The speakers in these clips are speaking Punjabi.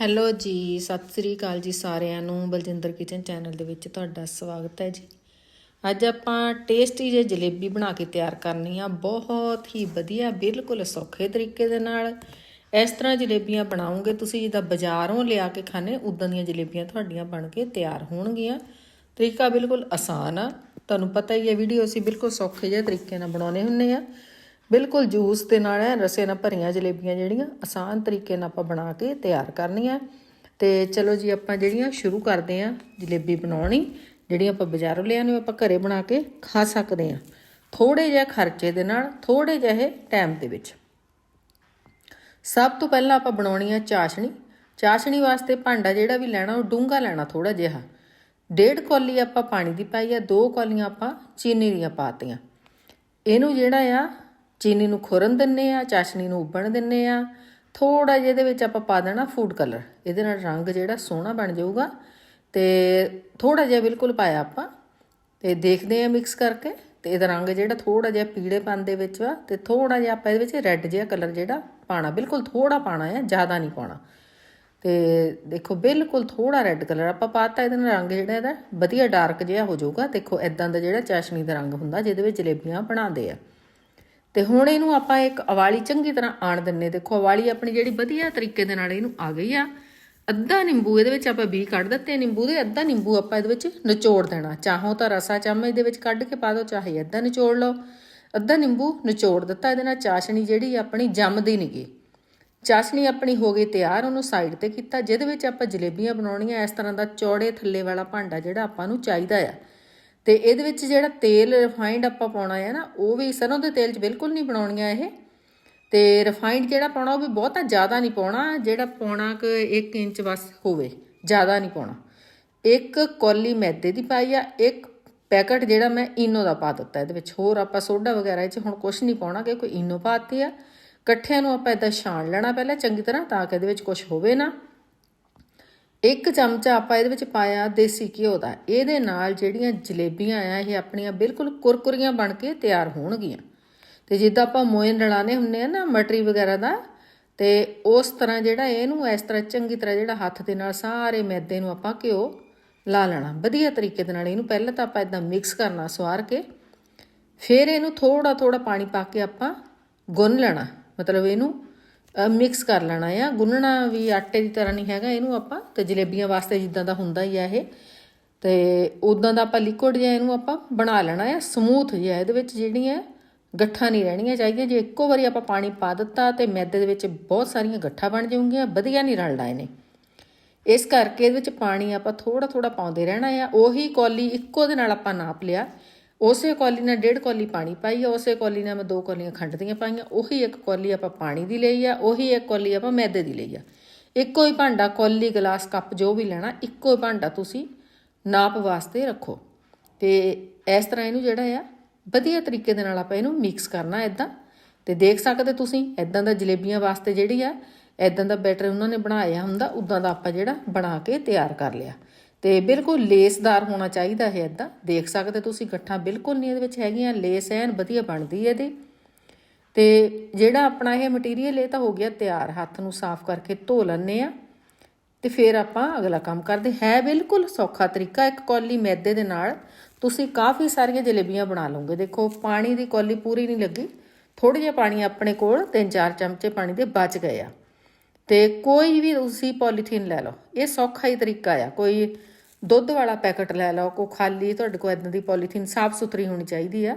ਹੈਲੋ ਜੀ, ਸਤਿ ਸ੍ਰੀ ਅਕਾਲ ਜੀ ਸਾਰਿਆਂ ਨੂੰ, ਬਲਜਿੰਦਰ ਕਿਚਨ ਚੈਨਲ ਦੇ ਵਿੱਚ ਤੁਹਾਡਾ ਸਵਾਗਤ ਹੈ ਜੀ। ਅੱਜ ਆਪਾਂ ਟੇਸਟੀ ਜਿਹੀ ਜਲੇਬੀ ਬਣਾ ਕੇ ਤਿਆਰ ਕਰਨੀ ਆ, ਬਹੁਤ ਹੀ ਵਧੀਆ, ਬਿਲਕੁਲ ਸੌਖੇ ਤਰੀਕੇ ਦੇ ਨਾਲ। ਇਸ ਤਰ੍ਹਾਂ ਜਲੇਬੀਆਂ ਬਣਾਉਂਗੇ ਤੁਸੀਂ ਜਿੱਦਾਂ ਬਾਜ਼ਾਰੋਂ ਲਿਆ ਕੇ ਖਾਣੇ ਉਦਾਂ ਦੀਆਂ ਜਲੇਬੀਆਂ ਤੁਹਾਡੀਆਂ ਬਣ ਕੇ ਤਿਆਰ ਹੋਣਗੀਆਂ। ਤਰੀਕਾ ਬਿਲਕੁਲ ਆਸਾਨ ਆ। ਤੁਹਾਨੂੰ ਪਤਾ ਹੀ ਹੈ, ਵੀਡੀਓ ਅਸੀਂ ਬਿਲਕੁਲ ਸੌਖੇ ਜਿਹੇ ਤਰੀਕੇ ਨਾਲ ਬਣਾਉਣੇ ਹੁੰਨੇ ਆ। ਬਿਲਕੁਲ ਜੂਸ ਦੇ ਨਾਲ ਐ, ਰਸੇ ਨਾਲ ਭਰੀਆਂ ਜਲੇਬੀਆਂ ਜਿਹੜੀਆਂ ਆਸਾਨ ਤਰੀਕੇ ਨਾਲ ਆਪਾਂ ਬਣਾ ਕੇ ਤਿਆਰ ਕਰਨੀਆਂ। ਤੇ ਚਲੋ ਜੀ, ਆਪਾਂ ਜਿਹੜੀਆਂ ਸ਼ੁਰੂ ਕਰਦੇ ਆ, ਜਲੇਬੀ ਬਣਾਉਣੀ, ਜਿਹੜੀਆਂ ਆਪਾਂ ਬਾਜ਼ਾਰੋਂ ਲਿਆਉਣੀ ਆਪਾਂ ਘਰੇ ਬਣਾ ਕੇ ਖਾ ਸਕਦੇ ਆ। ਥੋੜੇ ਜਿਹੇ ਖਰਚੇ ਦੇ ਨਾਲ ਥੋੜੇ ਜਿਹੇ ਟਾਈਮ ਦੇ ਵਿੱਚ। ਸਭ ਤੋਂ ਪਹਿਲਾਂ ਆਪਾਂ ਬਣਾਉਣੀ ਆ ਚਾਸ਼ਣੀ। ਚਾਸ਼ਣੀ ਵਾਸਤੇ ਭਾਂਡਾ ਜਿਹੜਾ ਵੀ ਲੈਣਾ, ਉਹ ਡੂੰਘਾ ਲੈਣਾ ਥੋੜਾ ਜਿਹਾ। ਡੇਢ ਕੌਲੀ ਆਪਾਂ ਪਾਣੀ ਦੀ ਪਾਈ ਆ, ਦੋ ਕੌਲੀਆਂ ਆਪਾਂ ਚੀਨੀ ਦੀਆਂ ਪਾਤੀਆਂ ਇਹਨੂੰ ਜਿਹੜਾ ਆ ਚੀਨੀ ਨੂੰ ਖੁਰਨ ਦਿੰਨੇ ਆ, ਚਾਸ਼ਨੀ ਨੂੰ ਉਬਣ ਦਿੰਨੇ ਆ। ਥੋੜਾ ਜਿਹਾ ਇਹਦੇ ਵਿੱਚ ਆਪਾਂ ਪਾ ਦੇਣਾ ਫੂਡ ਕਲਰ ਇਹਦੇ ਨਾਲ ਰੰਗ ਜਿਹੜਾ ਸੋਹਣਾ ਬਣ ਜਾਊਗਾ। ਤੇ ਥੋੜਾ ਜਿਹਾ ਬਿਲਕੁਲ ਪਾਇਆ ਆਪਾਂ। ਤੇ ਦੇਖਦੇ ਆ ਮਿਕਸ ਕਰਕੇ। ਤੇ ਇਹਦਾ ਰੰਗ ਜਿਹੜਾ ਥੋੜਾ ਜਿਹਾ ਪੀੜੇਪਨ ਦੇ ਵਿੱਚ ਵਾ। ਤੇ ਥੋੜਾ ਜਿਹਾ ਆਪਾਂ ਇਹਦੇ ਵਿੱਚ ਰੈੱਡ ਜਿਹਾ ਕਲਰ ਜਿਹੜਾ ਪਾਣਾ ਬਿਲਕੁਲ ਥੋੜਾ ਪਾਣਾ ਹੈ ਜ਼ਿਆਦਾ ਨਹੀਂ ਪਾਉਣਾ। ਤੇ ਦੇਖੋ, ਬਿਲਕੁਲ ਥੋੜਾ ਰੈੱਡ ਕਲਰ ਆਪਾਂ ਪਾਤਾ ਇਹਦੇ ਨਾਲ ਰੰਗ ਜਿਹੜਾ ਇਹਦਾ, ਵਧੀਆ ਡਾਰਕ ਜਿਹਾ ਹੋ ਜਾਊਗਾ। ਦੇਖੋ ਇਦਾਂ ਦਾ ਜਿਹੜਾ ਚਾਸ਼ਨੀ ਦਾ ਰੰਗ ਹੁੰਦਾ, ਜਿਹਦੇ ਵਿੱਚ ਜਲੇਬੀਆਂ ਬਣਾਉਂਦੇ ਆ। ਤੇ ਹੁਣ ਇਹਨੂੰ ਆਪਾਂ ਇੱਕ ਅਵਾਲੀ ਚੰਗੀ ਤਰ੍ਹਾਂ ਆਣ ਦਿੰਨੇ ਦੇਖੋ, ਅਵਾਲੀ ਆਪਣੀ ਜਿਹੜੀ ਵਧੀਆ ਤਰੀਕੇ ਦੇ ਨਾਲ ਇਹਨੂੰ ਆ ਗਈ ਆ। ਅੱਧਾ ਨਿੰਬੂ ਇਹਦੇ ਵਿੱਚ ਆਪਾਂ ਬੀ ਕੱਢ ਦਿੱਤੇ ਨਿੰਬੂ ਦੇ ਅੱਧਾ ਨਿੰਬੂ ਆਪਾਂ ਇਹਦੇ ਵਿੱਚ ਨਿਚੋੜ ਦੇਣਾ। ਚਾਹੋ ਤਾਂ ਰਸਾ ਚਮਚ ਦੇ ਵਿੱਚ ਕੱਢ ਕੇ ਪਾ ਦਿਓ, ਚਾਹੇ ਅੱਧਾ ਨਿਚੋੜ ਲਓ। ਅੱਧਾ ਨਿੰਬੂ ਨਿਚੋੜ ਦਿੱਤਾ। ਇਹਦੇ ਨਾਲ ਚਾਸ਼ਣੀ ਜਿਹੜੀ ਆਪਣੀ ਜੰਮਦੀ ਨਹੀਂ ਨਹੀਂਗੀ ਚਾਸ਼ਣੀ ਆਪਣੀ ਹੋ ਗਈ ਤਿਆਰ, ਉਹਨੂੰ ਸਾਈਡ ਤੇ ਕੀਤਾ। ਜਿਹਦੇ ਵਿੱਚ ਆਪਾਂ ਜਲੇਬੀਆਂ ਬਣਾਉਣੀਆਂ, ਇਸ ਤਰ੍ਹਾਂ ਦਾ ਚੌੜੇ ਥੱਲੇ ਵਾਲਾ ਭਾਂਡਾ ਜਿਹੜਾ ਆਪਾਂ ਨੂੰ ਚਾਹੀਦਾ ਆ। ਤੇ ਇਹਦੇ ਵਿੱਚ ਜਿਹੜਾ ਤੇਲ ਰਿਫਾਈਂਡ ਆਪਾਂ ਪਾਉਣਾ ਹੈ ਨਾ, ਉਹ ਵੀ ਸਰੋਂ ਦੇ ਤੇਲ 'ਚ ਬਿਲਕੁਲ ਨਹੀਂ ਬਣਾਉਣੀਆਂ ਇਹ। ਤੇ ਰਿਫਾਈਨਡ ਜਿਹੜਾ ਪਾਉਣਾ, ਉਹ ਵੀ ਬਹੁਤਾ ਜ਼ਿਆਦਾ ਨਹੀਂ ਪਾਉਣਾ, ਜਿਹੜਾ ਪਾਉਣਾ ਕਿ 1 ਇੰਚ ਬਸ ਹੋਵੇ, ਜ਼ਿਆਦਾ ਨਹੀਂ ਪਾਉਣਾ। ਇੱਕ ਕੌਲੀ ਮੈਦੇ ਦੀ ਪਾਈ ਆ, ਇੱਕ ਪੈਕਟ ਜਿਹੜਾ ਮੈਂ ਇਨੋ ਦਾ ਪਾ ਦਿੱਤਾ ਇਹਦੇ ਵਿੱਚ। ਹੋਰ ਆਪਾਂ ਸੋਡਾ ਵਗੈਰਾ ਇਹ 'ਚ ਹੁਣ ਕੁਝ ਨਹੀਂ ਪਾਉਣਾ ਕਿ ਕੋਈ ਇਨੋ ਪਾਤੀ ਆ। ਇਕੱਠਿਆਂ ਨੂੰ ਆਪਾਂ ਇਦਾਂ ਛਾਣ ਲੈਣਾ ਪਹਿਲਾਂ ਚੰਗੀ ਤਰ੍ਹਾਂ, ਤਾਂ ਕਿ ਇਹਦੇ ਵਿੱਚ ਕੁਝ ਹੋਵੇ ਨਾ। ਇੱਕ ਚਮਚਾ ਆਪਾਂ ਇਹਦੇ ਵਿੱਚ ਪਾਇਆ ਦੇਸੀ ਘਿਓ ਦਾ। ਇਹਦੇ ਨਾਲ ਜਿਹੜੀਆਂ ਜਲੇਬੀਆਂ ਆ, ਇਹ ਆਪਣੀਆਂ ਬਿਲਕੁਲ ਕੁਰਕੁਰੀਆਂ ਬਣ ਕੇ ਤਿਆਰ ਹੋਣਗੀਆਂ। ਤੇ ਜਿੱਦਾਂ ਆਪਾਂ ਮੋਇਨ ਨੜਾਣੇ ਹੁੰਨੇ ਆ ਨਾ, ਮਟਰੀ ਵਗੈਰਾ ਦਾ, ਤੇ ਉਸ ਤਰ੍ਹਾਂ ਜਿਹੜਾ ਇਹਨੂੰ, ਇਸ ਤਰ੍ਹਾਂ ਚੰਗੀ ਤਰ੍ਹਾਂ ਜਿਹੜਾ ਹੱਥ ਦੇ ਨਾਲ ਸਾਰੇ ਮੈਦੇ ਨੂੰ ਆਪਾਂ ਘਿਓ ਲਾ ਲੈਣਾ। ਵਧੀਆ ਤਰੀਕੇ ਦੇ ਨਾਲ ਇਹਨੂੰ ਪਹਿਲਾਂ ਤਾਂ ਆਪਾਂ ਇਦਾਂ ਮਿਕਸ ਕਰਨਾ, ਸਵਾਰ ਕੇ। ਫਿਰ ਇਹਨੂੰ ਥੋੜਾ ਥੋੜਾ ਪਾਣੀ ਪਾ ਕੇ ਆਪਾਂ ਗੁੰਨ ਲੈਣਾ। ਮਤਲਬ ਇਹਨੂੰ ਮਿਕਸ ਕਰ ਲੈਣਾ ਆ। ਗੁੰਨਣਾ ਵੀ ਆਟੇ ਦੀ ਤਰ੍ਹਾਂ ਨਹੀਂ ਹੈਗਾ ਇਹਨੂੰ ਆਪਾਂ, ਤੇ ਜਲੇਬੀਆਂ ਵਾਸਤੇ ਜਿੱਦਾਂ ਦਾ ਹੁੰਦਾ ਹੀ ਆ ਇਹ। ਤੇ ਉਦਾਂ ਦਾ ਆਪਾਂ ਲਿਕੁਇਡ ਜਿਹਾ ਇਹਨੂੰ ਆਪਾਂ ਬਣਾ ਲੈਣਾ ਆ। ਸਮੂਥ ਜਿਹਾ ਇਹਦੇ ਵਿੱਚ ਜਿਹੜੀਆਂ ਗੱਠਾਂ ਨਹੀਂ ਰਹਿਣੀਆਂ ਚਾਹੀਦੀਆਂ। ਜੇ ਇੱਕੋ ਵਾਰੀ ਆਪਾਂ ਪਾਣੀ ਪਾ ਦਿੱਤਾ ਤੇ ਮੈਦੇ ਦੇ ਵਿੱਚ ਬਹੁਤ ਸਾਰੀਆਂ ਗੱਠਾਂ ਬਣ ਜਾਊਗੀਆਂ, ਵਧੀਆ ਨਹੀਂ ਰਲਣਾ ਇਹਨੇ। ਇਸ ਕਰਕੇ ਇਹਦੇ ਵਿੱਚ ਪਾਣੀ ਆਪਾਂ ਥੋੜਾ ਥੋੜਾ ਪਾਉਂਦੇ ਰਹਿਣਾ ਆ। ਉਹੀ ਕੌਲੀ ਇੱਕੋ ਦੇ ਨਾਲ ਆਪਾਂ ਨਾਪ ਲਿਆ। ਉਸੇ ਕੌਲੀ ਨਾਲ ਡੇਢ ਕੌਲੀ ਪਾਣੀ ਪਾਈ ਆ, ਉਸੇ ਕੌਲੀ ਨਾਲ ਮੈਂ ਦੋ ਕੌਲੀਆਂ ਖੰਡ ਦੀਆਂ ਪਾਈਆਂ, ਉਹੀ ਇੱਕ ਕੌਲੀ ਆਪਾਂ ਪਾਣੀ ਦੀ ਲਈ ਆ, ਉਹੀ ਇੱਕ ਕੌਲੀ ਆਪਾਂ ਮੈਦੇ ਦੀ ਲਈ ਆ। ਇੱਕੋ ਹੀ ਭਾਂਡਾ ਕੌਲੀ ਗਲਾਸ ਕੱਪ ਜੋ ਵੀ ਲੈਣਾ, ਇੱਕੋ ਹੀ ਭਾਂਡਾ ਤੁਸੀਂ ਨਾਪ ਵਾਸਤੇ ਰੱਖੋ। ਤੇ ਇਸ ਤਰ੍ਹਾਂ ਇਹਨੂੰ ਜਿਹੜਾ ਆ, ਵਧੀਆ ਤਰੀਕੇ ਦੇ ਨਾਲ ਆਪਾਂ ਇਹਨੂੰ ਮਿਕਸ ਕਰਨਾ ਇਦਾਂ ਤੇ ਦੇਖ ਸਕਦੇ ਤੁਸੀਂ ਇਦਾਂ ਦਾ ਜਲੇਬੀਆਂ ਵਾਸਤੇ ਜਿਹੜੀ ਆ ਇਦਾਂ ਦਾ ਬੈਟਰ ਉਹਨਾਂ ਨੇ ਬਣਾਇਆ ਹੁੰਦਾ ਉਦਾਂ ਦਾ ਆਪਾਂ ਜਿਹੜਾ ਬਣਾ ਕੇ ਤਿਆਰ ਕਰ ਲਿਆ। ਤੇ ਬਿਲਕੁਲ ਲੇਸਦਾਰ ਹੋਣਾ ਚਾਹੀਦਾ ਹੈ ਇਦਾਂ ਦੇਖ ਸਕਦੇ ਤੁਸੀਂ ਗੱਠਾਂ ਬਿਲਕੁਲ ਨਹੀਂ ਇਹਦੇ ਵਿੱਚ ਹੈਗੀਆਂ, ਲੇਸ ਐਨ ਵਧੀਆ ਬਣਦੀ ਹੈ ਇਹਦੀ। ਤੇ ਜਿਹੜਾ ਆਪਣਾ ਇਹ ਮਟੀਰੀਅਲ ਇਹ ਤਾਂ ਹੋ ਗਿਆ ਤਿਆਰ, ਹੱਥ ਨੂੰ ਸਾਫ਼ ਕਰਕੇ ਧੋ ਲੈਣੇ ਆ ਤੇ ਫਿਰ ਆਪਾਂ ਅਗਲਾ ਕੰਮ ਕਰਦੇ। ਹੈ ਬਿਲਕੁਲ ਸੌਖਾ ਤਰੀਕਾ ਇੱਕ ਕੌਲੀ ਮੈਦੇ ਦੇ ਨਾਲ। ਤੁਸੀਂ ਕਾਫੀ ਸਾਰੀਆਂ ਜਲੇਬੀਆਂ ਬਣਾ ਲਓਗੇ। ਦੇਖੋ, ਪਾਣੀ ਦੀ ਕੌਲੀ ਪੂਰੀ ਨਹੀਂ ਲੱਗੀ। ਥੋੜੀ ਜਿਹਾ ਪਾਣੀ ਆਪਣੇ ਕੋਲ 3-4 ਚਮਚੇ ਪਾਣੀ ਦੇ ਬਚ ਗਏ ਆ। ਤੇ ਕੋਈ ਵੀ ਤੁਸੀਂ ਪੋਲੀਥੀਨ ਲੈ ਲਓ। ਇਹ ਸੌਖਾ ਹੀ ਤਰੀਕਾ ਆ। ਕੋਈ ਦੁੱਧ ਵਾਲਾ ਪੈਕਟ ਲੈ ਲਓ ਕੋ ਖਾਲੀ ਤੁਹਾਡੇ ਕੋਲ ਇਦਾਂ ਦੀ ਪੋਲੀਥੀਨ ਸਾਫ਼ ਸੁਥਰੀ ਹੋਣੀ ਚਾਹੀਦੀ ਆ।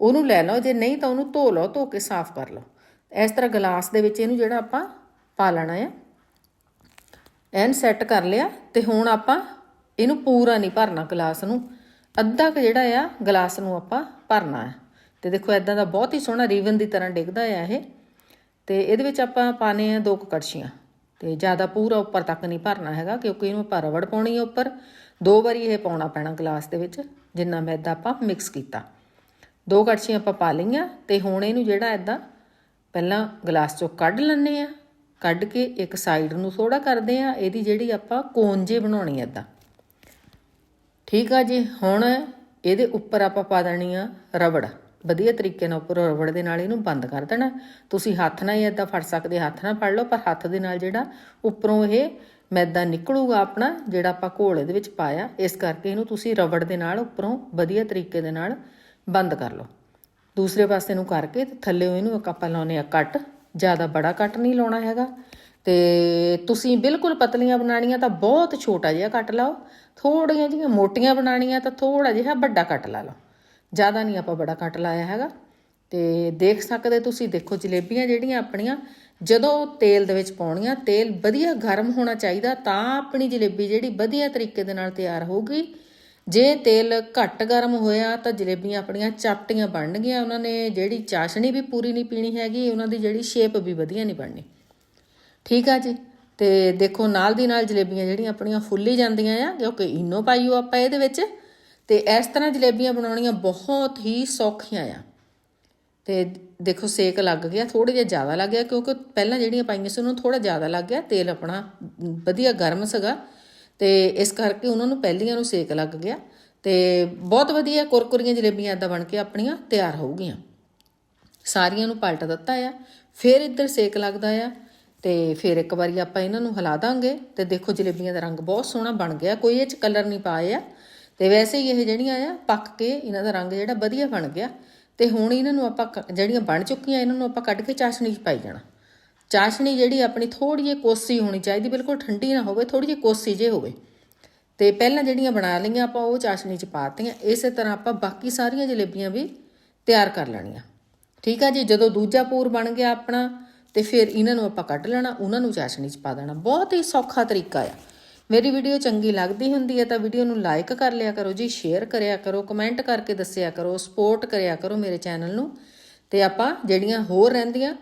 ਉਹਨੂੰ ਲੈ ਲਓ, ਜੇ ਨਹੀਂ ਤਾਂ ਉਹਨੂੰ ਧੋ ਲਓ, ਧੋ ਕੇ ਸਾਫ਼ ਕਰ ਲਓ। ਇਸ ਤਰ੍ਹਾਂ ਗਲਾਸ ਦੇ ਵਿੱਚ ਇਹਨੂੰ ਜਿਹੜਾ ਆਪਾਂ ਪਾ ਲੈਣਾ ਆ ਐਨ ਸੈੱਟ ਕਰ ਲਿਆ ਤੇ ਹੁਣ ਆਪਾਂ ਇਹਨੂੰ ਪੂਰਾ ਨਹੀਂ ਭਰਨਾ ਗਲਾਸ ਨੂੰ। ਅੱਧਾ ਕ ਜਿਹੜਾ ਆ, ਗਲਾਸ ਨੂੰ ਆਪਾਂ ਭਰਨਾ ਹੈ ਤੇ ਦੇਖੋ ਇਦਾਂ ਦਾ ਬਹੁਤ ਹੀ ਸੋਹਣਾ ਰੀਵਨ ਦੀ ਤਰ੍ਹਾਂ ਡਿੱਗਦਾ ਆ ਇਹ। ਤੇ ਇਹਦੇ ਵਿੱਚ ਆਪਾਂ ਪਾਣੇ ਆ ਦੋ ਕੁ ਕੜਛੀਆਂ। ਤੇ ਜ਼ਿਆਦਾ ਪੂਰਾ ਉੱਪਰ ਤੱਕ ਨਹੀਂ ਭਰਨਾ ਹੈਗਾ ਕਿਉਂਕਿ ਇਹਨੂੰ ਆਪਾਂ ਰਵੜ ਪਾਉਣੀ ਹੈ ਉੱਪਰ। ਦੋ ਵਾਰੀ ਇਹ ਪਾਉਣਾ ਪੈਣਾ ਗਲਾਸ ਦੇ ਵਿੱਚ, ਜਿੰਨਾ ਮੈਦਾ ਆਪਾਂ ਮਿਕਸ ਕੀਤਾ। ਦੋ ਕੜਛੀਆਂ ਆਪਾਂ ਪਾ ਲਈਆਂ ਤੇ ਹੁਣ ਇਹਨੂੰ ਜਿਹੜਾ ਇਦਾਂ ਪਹਿਲਾਂ ਗਲਾਸ ਚੋਂ ਕੱਢ ਲੈਣੇ ਆ ਕੱਢ ਕੇ ਇੱਕ ਸਾਈਡ ਨੂੰ ਥੋੜਾ ਕਰਦੇ ਆ ਇਹਦੀ ਜਿਹੜੀ ਆਪਾਂ ਕੋਨ ਜੇ ਬਣਾਉਣੀ ਐ ਇਦਾਂ ਠੀਕ ਆ ਜੀ, ਹੁਣ ਇਹਦੇ ਉੱਪਰ ਆਪਾਂ ਪਾ ਦੇਣੀ ਆ ਰਬੜ। ਵਧੀਆ ਤਰੀਕੇ ਨਾਲ ਉੱਪਰ ਰਬੜ ਦੇ ਨਾਲ ਇਹਨੂੰ ਬੰਦ ਕਰ ਦੇਣਾ। ਤੁਸੀਂ ਹੱਥ ਨਾਲ ਹੀ ਇਦਾਂ ਫੜ ਸਕਦੇ, ਹੱਥ ਨਾਲ ਫੜ ਲਓ, ਪਰ ਹੱਥ ਦੇ ਨਾਲ ਜਿਹੜਾ ਉੱਪਰੋਂ ਇਹ ਮੈਦਾ ਨਿਕਲੂਗਾ ਆਪਣਾ, ਜਿਹੜਾ ਆਪਾਂ ਘੋਲੇ ਦੇ ਵਿੱਚ ਪਾਇਆ, ਇਸ ਕਰਕੇ ਇਹਨੂੰ ਤੁਸੀਂ ਰਬੜ ਦੇ ਨਾਲ ਉੱਪਰੋਂ ਵਧੀਆ ਤਰੀਕੇ ਦੇ ਨਾਲ ਬੰਦ ਕਰ ਲਓ। ਦੂਸਰੇ ਪਾਸੇ ਨੂੰ ਕਰਕੇ ਤੇ ਥੱਲੇ ਇਹਨੂੰ ਇੱਕ ਆਪਾਂ ਲਾਉਨੇ ਆ ਕੱਟ, ਜ਼ਿਆਦਾ ਬੜਾ ਕੱਟ ਨਹੀਂ ਲਾਉਣਾ ਹੈਗਾ। ਤੇ ਤੁਸੀਂ ਬਿਲਕੁਲ ਪਤਲੀਆਂ ਬਣਾਣੀਆਂ ਤਾਂ ਬਹੁਤ ਛੋਟਾ ਜਿਹਾ ਕੱਟ ਲਾਓ ਥੋੜੀਆਂ ਜਿਹੀਆਂ ਮੋਟੀਆਂ ਬਣਾਣੀਆਂ ਤਾਂ ਥੋੜਾ ਜਿਹਾ ਵੱਡਾ ਕੱਟ ਲਾ ਲਓ। ਜ਼ਿਆਦਾ ਨਹੀਂ ਆਪਾਂ ਬੜਾ ਕੱਟ ਲਾਇਆ ਹੈਗਾ। ਤੇ ਦੇਖ ਸਕਦੇ ਤੁਸੀਂ, ਦੇਖੋ ਜਲੇਬੀਆਂ ਜਿਹੜੀਆਂ ਆਪਣੀਆਂ, ਜਦੋਂ ਤੇਲ ਦੇ ਵਿੱਚ ਪਾਉਣੀਆਂ, ਤੇਲ ਵਧੀਆ ਗਰਮ ਹੋਣਾ ਚਾਹੀਦਾ ਤਾਂ ਆਪਣੀ ਜਲੇਬੀ ਜਿਹੜੀ ਵਧੀਆ ਤਰੀਕੇ ਦੇ ਨਾਲ ਤਿਆਰ ਹੋਊਗੀ। ਜੇ ਤੇਲ ਘੱਟ ਗਰਮ ਹੋਇਆ ਤਾਂ ਜਲੇਬੀਆਂ ਆਪਣੀਆਂ ਚਾਪਟੀਆਂ ਬਣਨਗੀਆਂ ਉਹਨਾਂ ਨੇ, ਜਿਹੜੀ ਚਾਸ਼ਣੀ ਵੀ ਪੂਰੀ ਨਹੀਂ ਪੀਣੀ ਹੈਗੀ, ਉਹਨਾਂ ਦੀ ਜਿਹੜੀ ਸ਼ੇਪ ਵੀ ਵਧੀਆ ਨਹੀਂ ਬਣਨੀ। ਠੀਕ ਆ ਜੀ? ਤੇ ਦੇਖੋ ਨਾਲ ਦੀ ਨਾਲ ਜਲੇਬੀਆਂ ਜਿਹੜੀਆਂ ਆਪਣੀਆਂ ਫੁੱਲੀ ਜਾਂਦੀਆਂ ਆ, ਕਿਉਂਕਿ ਇਨੋ ਪਾਈਓ ਆਪਾਂ ਇਹਦੇ ਵਿੱਚ। ਤੇ ਇਸ ਤਰ੍ਹਾਂ ਜਲੇਬੀਆਂ ਬਣਾਉਣੀਆਂ ਬਹੁਤ ਹੀ ਸੌਖੀਆਂ ਆ। ਤੇ ਦੇਖੋ, ਸੇਕ ਲੱਗ ਗਿਆ ਥੋੜਾ ਜਿਹਾ ਜ਼ਿਆਦਾ ਲੱਗ ਗਿਆ, ਕਿਉਂਕਿ ਪਹਿਲਾਂ ਜਿਹੜੀਆਂ ਪਾਈਆਂ ਸੀ ਉਹਨੂੰ ਥੋੜਾ ਜ਼ਿਆਦਾ ਲੱਗ ਗਿਆ, ਤੇਲ ਆਪਣਾ ਵਧੀਆ ਗਰਮ ਸੀਗਾ। ਤੇ ਇਸ ਕਰਕੇ ਉਹਨਾਂ ਨੂੰ ਪਹਿਲੀਆਂ ਨੂੰ ਸੇਕ ਲੱਗ ਗਿਆ। ਤੇ ਬਹੁਤ ਵਧੀਆ ਕੁਰਕੁਰੀਆਂ ਜਲੇਬੀਆਂ ਇਦਾਂ ਬਣ ਕੇ ਆਪਣੀਆਂ ਤਿਆਰ ਹੋਊਗੀਆਂ। ਸਾਰੀਆਂ ਨੂੰ ਪਲਟ ਦਿੱਤਾ ਆ, ਫਿਰ ਇੱਧਰ ਸੇਕ ਲੱਗਦਾ ਆ, ਤੇ ਫਿਰ ਇੱਕ ਵਾਰੀ ਆਪਾਂ ਇਹਨਾਂ ਨੂੰ ਹਿਲਾ ਦਾਂਗੇ। ਤੇ ਦੇਖੋ, ਜਲੇਬੀਆਂ ਦਾ ਰੰਗ ਬਹੁਤ ਸੋਹਣਾ ਬਣ ਗਿਆ। ਕੋਈ ਇਹ ਚ ਕਲਰ ਨਹੀਂ ਪਾਏ ਆ ਤੇ ਵੈਸੇ ਹੀ ਇਹ ਜਿਹੜੀਆਂ ਆ, ਪੱਕ ਕੇ ਇਹਨਾਂ ਦਾ ਰੰਗ ਜਿਹੜਾ ਵਧੀਆ ਬਣ ਗਿਆ, ਤੇ ਹੁਣ ਇਹਨਾਂ ਨੂੰ ਆਪਾਂ ਕ- ਜਿਹੜੀਆਂ ਬਣ ਚੁੱਕੀਆਂ, ਇਹਨਾਂ ਨੂੰ ਆਪਾਂ ਕੱਢ ਕੇ ਚਾਸ਼ਨੀ 'ਚ ਪਾਈ ਜਾਣਾ। ਚਾਸ਼ਣੀ ਜਿਹੜੀ ਆਪਣੀ ਥੋੜੀ ਜਿਹੀ ਕੋਸੀ ਹੋਣੀ ਚਾਹੀਦੀ, ਬਿਲਕੁਲ ਠੰਡੀ ਨਾ ਹੋਵੇ ਥੋੜੀ ਜਿਹੀ ਕੋਸੀ ਜੇ ਹੋਵੇ। ਤੇ ਪਹਿਲਾਂ ਜਿਹੜੀਆਂ ਬਣਾ ਲਈਆਂ, ਆਪਾਂ ਉਹ ਚਾਸ਼ਨੀ 'ਚ ਪਾਤੀਆਂ ਇਸੇ ਤਰ੍ਹਾਂ ਆਪਾਂ ਬਾਕੀ ਸਾਰੀਆਂ ਜਲੇਬੀਆਂ ਵੀ ਤਿਆਰ ਕਰ ਲੈਣੀਆਂ। ਠੀਕ ਆ ਜੀ? ਜਦੋਂ ਦੂਜਾ ਪੂਰ ਬਣ ਗਿਆ ਆਪਣਾ, ਤੇ ਫਿਰ ਇਹਨਾਂ ਨੂੰ ਆਪਾਂ ਕੱਢ ਲੈਣਾ, ਉਹਨਾਂ ਨੂੰ ਚਾਸ਼ਣੀ 'ਚ ਪਾ ਦੇਣਾ। ਬਹੁਤ ਹੀ ਸੌਖਾ ਤਰੀਕਾ ਆ। ਮੇਰੀ ਵੀਡੀਓ ਚੰਗੀ ਲੱਗਦੀ ਹੁੰਦੀ ਹੈ ਤਾਂ ਵੀਡੀਓ ਨੂੰ ਲਾਈਕ ਕਰ ਲਿਆ ਕਰੋ ਜੀ ਸ਼ੇਅਰ ਕਰਿਆ ਕਰੋ ਕਮੈਂਟ ਕਰਕੇ ਦੱਸਿਆ ਕਰੋ ਸਪੋਰਟ ਕਰਿਆ ਕਰੋ ਮੇਰੇ ਚੈਨਲ ਨੂੰ। ਤੇ ਆਪਾਂ ਜਿਹੜੀਆਂ ਹੋਰ ਰਹਿੰਦੀਆਂ,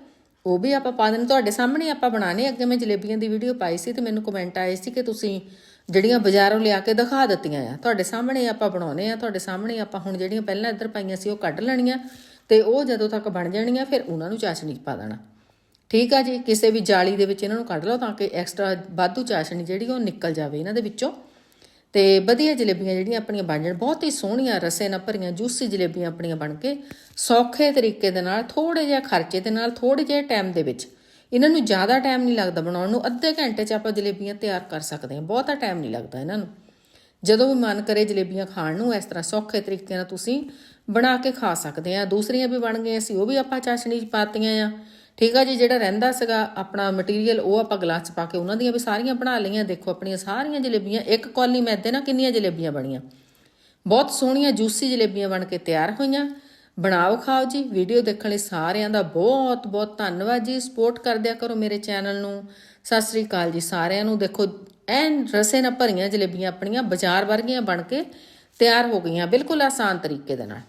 ਉਹ ਵੀ ਆਪਾਂ ਪਾ ਦੇਣ। ਤੁਹਾਡੇ ਸਾਹਮਣੇ ਆਪਾਂ ਬਣਾਣੇ ਅੱਗੇ ਮੈਂ ਜਲੇਬੀਆਂ ਦੀ ਵੀਡੀਓ ਪਾਈ ਸੀ ਤੇ ਮੈਨੂੰ ਕਮੈਂਟ ਆਏ ਸੀ ਕਿ ਤੁਸੀਂ ਜਿਹੜੀਆਂ ਬਾਜ਼ਾਰੋਂ ਲਿਆ ਕੇ ਦਿਖਾ ਦਿੱਤੀਆਂ ਆ। ਤੁਹਾਡੇ ਸਾਹਮਣੇ ਆਪਾਂ ਬਣਾਉਨੇ ਆ। ਤੁਹਾਡੇ ਸਾਹਮਣੇ ਆਪਾਂ ਹੁਣ ਜਿਹੜੀਆਂ ਪਹਿਲਾਂ ਇੱਧਰ ਪਾਈਆਂ ਸੀ, ਉਹ ਕੱਢ ਲੈਣੀਆਂ ਤੇ ਉਹ ਜਦੋਂ ਤੱਕ ਬਣ ਜਾਣੀਆਂ, ਫਿਰ ਉਹਨਾਂ ਨੂੰ ਚਾਸ਼ਣੀ ਪਾ ਦੇਣਾ। ਠੀਕ ਆ ਜੀ, ਕਿਸੇ ਵੀ ਜਾਲੀ ਦੇ ਵਿੱਚ ਇਹਨਾਂ ਨੂੰ ਕੱਢ ਲਓ ਤਾਂ ਕਿ ਐਕਸਟਰਾ ਵਾਧੂ ਚਾਸ਼ਣੀ ਜਿਹੜੀ ਉਹ ਨਿਕਲ ਜਾਵੇ ਇਹਨਾਂ ਦੇ ਵਿੱਚੋਂ। ਤੇ ਵਧੀਆ ਜਲੇਬੀਆਂ ਜਿਹੜੀਆਂ ਆਪਣੀਆਂ ਬਣ ਜਾਣ, ਬਹੁਤ ਹੀ ਸੋਹਣੀਆਂ ਰਸੇ ਨਾਲ ਭਰੀਆਂ ਜੂਸੀ ਜਲੇਬੀਆਂ ਆਪਣੀਆਂ ਬਣ ਕੇ ਸੌਖੇ ਤਰੀਕੇ ਦੇ ਨਾਲ ਥੋੜੇ ਜਿਹਾ ਖਰਚੇ ਦੇ ਨਾਲ ਥੋੜੇ ਜਿਹੇ ਟਾਈਮ ਦੇ ਵਿੱਚ ਇਹਨਾਂ ਨੂੰ ਜ਼ਿਆਦਾ ਟਾਈਮ ਨਹੀਂ ਲੱਗਦਾ ਬਣਾਉਣ ਨੂੰ, ਅੱਧੇ ਘੰਟੇ 'ਚ ਆਪਾਂ ਜਲੇਬੀਆਂ ਤਿਆਰ ਕਰ ਸਕਦੇ ਹਾਂ, ਬਹੁਤਾ ਟਾਈਮ ਨਹੀਂ ਲੱਗਦਾ ਇਹਨਾਂ ਨੂੰ। ਜਦੋਂ ਵੀ ਮਨ ਕਰੇ ਜਲੇਬੀਆਂ ਖਾਣ ਨੂੰ, ਇਸ ਤਰ੍ਹਾਂ ਸੌਖੇ ਤਰੀਕੇ ਨਾਲ ਤੁਸੀਂ ਬਣਾ ਕੇ ਖਾ ਸਕਦੇ ਆ ਦੂਸਰੀਆਂ ਵੀ ਬਣ ਗਈਆਂ ਸੀ, ਉਹ ਵੀ ਆਪਾਂ ਚਾਸ਼ਣੀ 'ਚ ਪਾਤੀਆਂ ਆ। ਠੀਕ ਆ ਜੀ, ਜਿਹੜਾ ਰਹਿੰਦਾ ਸੀਗਾ ਆਪਣਾ ਮਟੀਰੀਅਲ ਉਹ ਆਪਾਂ ਗਲਾਸ 'ਚ ਪਾ ਕੇ ਉਹਨਾਂ ਦੀਆਂ ਵੀ ਸਾਰੀਆਂ ਬਣਾ ਲਈਆਂ। ਦੇਖੋ, ਆਪਣੀਆਂ ਸਾਰੀਆਂ ਜਲੇਬੀਆਂ, ਇੱਕ ਕੌਲੀ ਮੈਦੇ ਨਾਲ ਕਿੰਨੀਆਂ ਜਲੇਬੀਆਂ ਬਣੀਆਂ? ਬਹੁਤ ਸੋਹਣੀਆਂ ਜੂਸੀ ਜਲੇਬੀਆਂ ਬਣ ਕੇ ਤਿਆਰ ਹੋਈਆਂ। ਬਣਾਓ ਖਾਓ ਜੀ ਵੀਡੀਓ ਦੇਖਣ ਲਈ ਸਾਰਿਆਂ ਦਾ ਬਹੁਤ ਬਹੁਤ ਧੰਨਵਾਦ ਜੀ। ਸਪੋਰਟ ਕਰਦਿਆ ਕਰੋ ਮੇਰੇ ਚੈਨਲ ਨੂੰ। ਸਤਿ ਸ੍ਰੀ ਅਕਾਲ ਜੀ ਸਾਰਿਆਂ ਨੂੰ। ਦੇਖੋ, ਐਨ ਰਸੇ ਨਾਲ ਭਰੀਆਂ ਜਲੇਬੀਆਂ ਆਪਣੀਆਂ ਬਾਜ਼ਾਰ ਵਰਗੀਆਂ ਬਣ ਕੇ ਤਿਆਰ ਹੋ ਗਈਆਂ, ਬਿਲਕੁਲ ਆਸਾਨ ਤਰੀਕੇ ਦੇ ਨਾਲ।